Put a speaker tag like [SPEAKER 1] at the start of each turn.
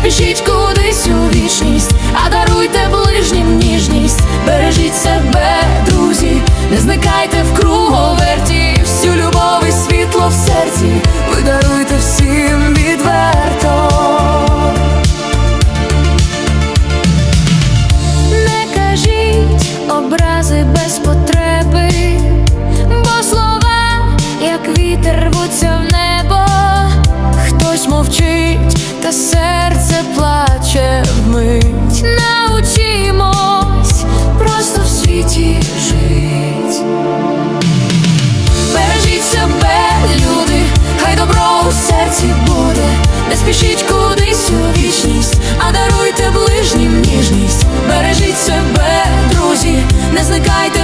[SPEAKER 1] спішіть кудись у вічність, а даруйте ближнім ніжність, бережіть себе, друзі, не зникайте в круговерті, всю любов і світло в серці, ви даруйте всім відверто. Не кажіть образи без потреби, бо слова, як вітер рвуться в не спішіть кудись у вічність, а даруйте ближнім ніжність, бережіть себе, друзі, не зникайте